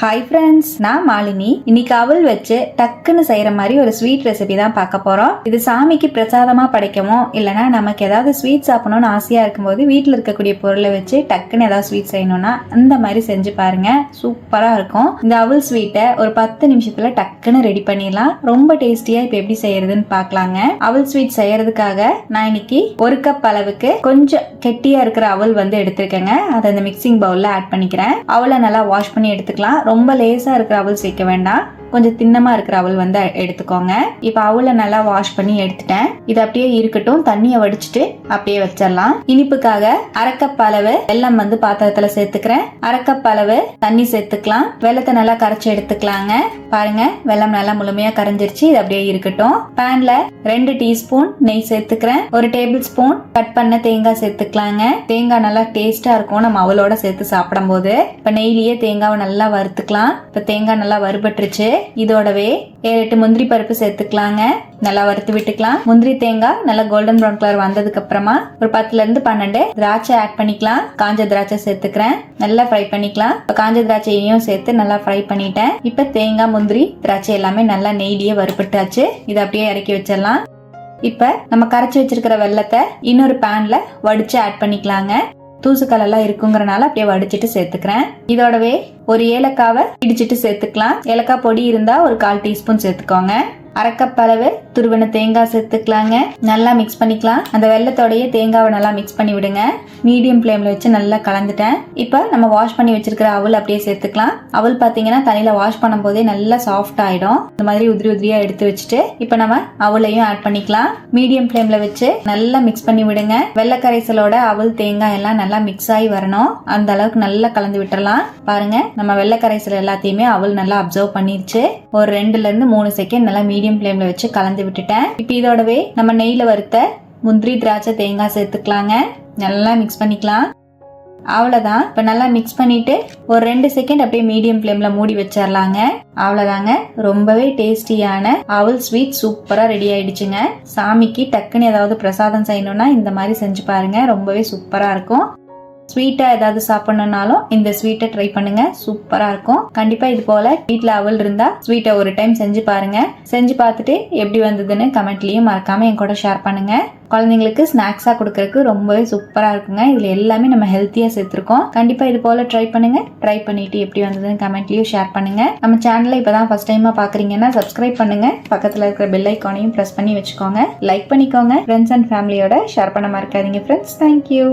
Hi friends நான் மாலினி. இன்னைக்கு அவள் வச்சு டக்குன்னு செய்யற மாதிரி ஒரு ஸ்வீட் ரெசிபி தான் பார்க்க போறோம். இது சாமிக்கு பிரசாதமா படைக்கமோ இல்லைன்னா நமக்கு ஏதாவது ஸ்வீட் சாப்பிடணும்னு ஆசையா இருக்கும்போது வீட்டில் இருக்கக்கூடிய பொருளை வச்சு டக்குன்னு ஏதாவது ஸ்வீட் செய்யணும்னா அந்த மாதிரி செஞ்சு பாருங்க. சூப்பரா இருக்கும். இந்த அவள் ஸ்வீட்டை ஒரு பத்து நிமிஷத்துல டக்குன்னு ரெடி பண்ணிடலாம். ரொம்ப டேஸ்டியா இப்போ எப்படி செய்யறதுன்னு பார்க்கலாங்க. அவள் ஸ்வீட் செய்யறதுக்காக நான் இன்னைக்கு ஒரு கப் அளவுக்கு கொஞ்சம் கெட்டியா இருக்கிற அவள் வந்து எடுத்திருக்கேங்க. அதை அந்த மிக்சிங் பவுல்ல ஆட் பண்ணிக்கிறேன். அவளை நல்லா வாஷ் பண்ணி எடுத்துக்கலாம். ரொம்ப லேசாக இருக்கிற அவல் சேர்க்க வேண்டாம். கொஞ்சம் தின்னமா இருக்கிற அவள் வந்து எடுத்துக்கோங்க. இப்போ அவளை நல்லா வாஷ் பண்ணி எடுத்துட்டேன். இது அப்படியே இருக்கட்டும். தண்ணியை வடிச்சிட்டு அப்படியே வச்சிடலாம். இனிப்புக்காக அரைக்கப் அளவு வெல்லம் வந்து பாத்திரத்துல சேர்த்துக்கிறேன். அரைக்கப் அளவு தண்ணி சேர்த்துக்கலாம். வெள்ளத்தை நல்லா கரைச்சி எடுத்துக்கலாங்க. பாருங்க வெள்ளம் நல்லா முழுமையா கரைஞ்சிருச்சு. இது அப்படியே இருக்கட்டும். பேன்ல ரெண்டு டீஸ்பூன் நெய் சேர்த்துக்கிறேன். ஒரு டேபிள் ஸ்பூன் கட் பண்ண தேங்காய் சேர்த்துக்கலாங்க. தேங்காய் நல்லா டேஸ்டா இருக்கும். நம்ம அவளோட சேர்த்து சாப்பிடும் போது இப்ப நெய்லயே தேங்காவை நல்லா வறுத்துக்கலாம். இப்ப தேங்காய் நல்லா வறுபட்டுருச்சு. இதோடவே ஏழு எட்டு முந்திரி பருப்பு சேர்த்துக்கலாங்க. நல்லா வறுத்து விட்டுக்கலாம். முந்திரி தேங்காய் நல்லா கோல்டன் ப்ரௌன் கலர் வந்ததுக்கு அப்புறமா ஒரு பத்துல இருந்து பன்னெண்டு திராட்சை ஆட் பண்ணிக்கலாம். காஞ்ச திராட்சை சேர்த்துக்கிறேன். நல்லா ஃப்ரை பண்ணிக்கலாம். இப்ப காஞ்ச திராட்சையையும் சேர்த்து நல்லா ஃப்ரை பண்ணிட்டேன். இப்ப தேங்காய் முந்திரி திராட்சை எல்லாமே நல்லா நெய்லியே வறுப்பட்டாச்சு இதை அப்படியே இறக்கி வச்சிடலாம். இப்ப நம்ம கரைச்சி வச்சிருக்கிற வெள்ளத்தை இன்னொரு பேன்ல வடிச்சு ஆட் பண்ணிக்கலாங்க. தூசுக்கள் எல்லாம் இருக்குங்கிறனால அப்படியே வடிச்சிட்டு சேர்த்துக்கிறேன். இதோடவே ஒரு ஏலக்காவை இடிச்சிட்டு சேர்த்துக்கலாம். ஏலக்காய் பொடி இருந்தா ஒரு கால் டீஸ்பூன் சேர்த்துக்கோங்க. அரைக்கப் அளவு துருவன தேங்காய் சேர்த்துக்கலாங்க. நல்லா மிக்ஸ் பண்ணிக்கலாம். அந்த வெள்ளத்தோடையே தேங்காவை நல்லா மிக்ஸ் பண்ணி விடுங்க. மீடியம் ஃப்ளேம்ல வச்சு நல்லா கலந்துட்டேன். இப்போ நம்ம வாஷ் பண்ணி வச்சிருக்கிற அவல் அப்படியே சேர்த்துக்கலாம். அவல் பார்த்தீங்கன்னா தண்ணியில் வாஷ் பண்ணும் போதே நல்லா சாஃப்ட் ஆயிடும். இந்த மாதிரி உதிரி உதிரியா எடுத்து வச்சுட்டு இப்போ நம்ம அவளையும் ஆட் பண்ணிக்கலாம். மீடியம் ஃப்ளேம்ல வச்சு நல்லா மிக்ஸ் பண்ணி விடுங்க. வெள்ளக்கரைசலோட அவள் அவல் தேங்காய் எல்லாம் நல்லா மிக்ஸ் ஆகி வரணும். அந்த அளவுக்கு நல்லா கலந்து விட்டுறலாம். பாருங்க நம்ம வெள்ளக்கரைசல் எல்லாத்தையுமே அவள் நல்லா அப்சர்வ் பண்ணிருச்சு. ஒரு ரெண்டுல இருந்து மூணு செகண்ட் நல்லா மீடியம் ஃப்ளேம்ல வச்சு கலந்து விட்டுட்டேன். இப்போ இதோடவே நம்ம நெய்ல வறுத்த முந்திரி திராட்சை தேங்காய் சேர்த்துக்கலாங்க. நல்லா மிக்ஸ் பண்ணிக்கலாம். அவ்வளோதான் இப்போ நல்லா மிக்ஸ் பண்ணிட்டு ஒரு ரெண்டு செகண்ட் அப்படியே மீடியம் ஃப்ளேமில் மூடி வச்சிடலாங்க அவ்வளோதாங்க ரொம்பவே டேஸ்டியான அவல் ஸ்வீட் சூப்பராக ரெடி ஆயிடுச்சுங்க. சாமிக்கு டக்குன்னு ஏதாவது பிரசாதம் செய்யணும்னா இந்த மாதிரி செஞ்சு பாருங்க. ரொம்பவே சூப்பராக இருக்கும். ஸ்வீட்டாக ஏதாவது சாப்பிடணும்னாலும் இந்த ஸ்வீட்டை ட்ரை பண்ணுங்க. சூப்பராக இருக்கும். கண்டிப்பாக இது போல் வீட்டில் அவல் இருந்தால் ஸ்வீட்டை ஒரு டைம் செஞ்சு பாருங்க. செஞ்சு பார்த்துட்டு எப்படி வந்ததுன்னு கமெண்ட்லேயும் மறக்காமல் என் கூட ஷேர் பண்ணுங்க. குழந்தைங்களுக்கு ஸ்நாக்ஸாக கொடுக்கறதுக்கு ரொம்பவே சூப்பராக இருக்குங்க. இதில் எல்லாமே நம்ம ஹெல்த்தியாக சேர்த்துருக்கோம். கண்டிப்பாக இது போல் ட்ரை பண்ணுங்க. ட்ரை பண்ணிட்டு எப்படி வந்ததுன்னு கமெண்ட்லேயும் ஷேர் பண்ணுங்க. நம்ம சேனலை இப்போ தான் ஃபஸ்ட் டைமாக பார்க்குறீங்கன்னா சப்ஸ்கிரைப் பண்ணுங்க. பக்கத்தில் இருக்கிற பெல் ஐக்கானையும் ப்ரெஸ் பண்ணி வச்சுக்கோங்க. லைக் பண்ணிக்கோங்க. ஃப்ரெண்ட்ஸ் அண்ட் ஃபேமிலியோட ஷேர் பண்ண மறக்காதீங்க ஃப்ரெண்ட்ஸ் தேங்க்யூ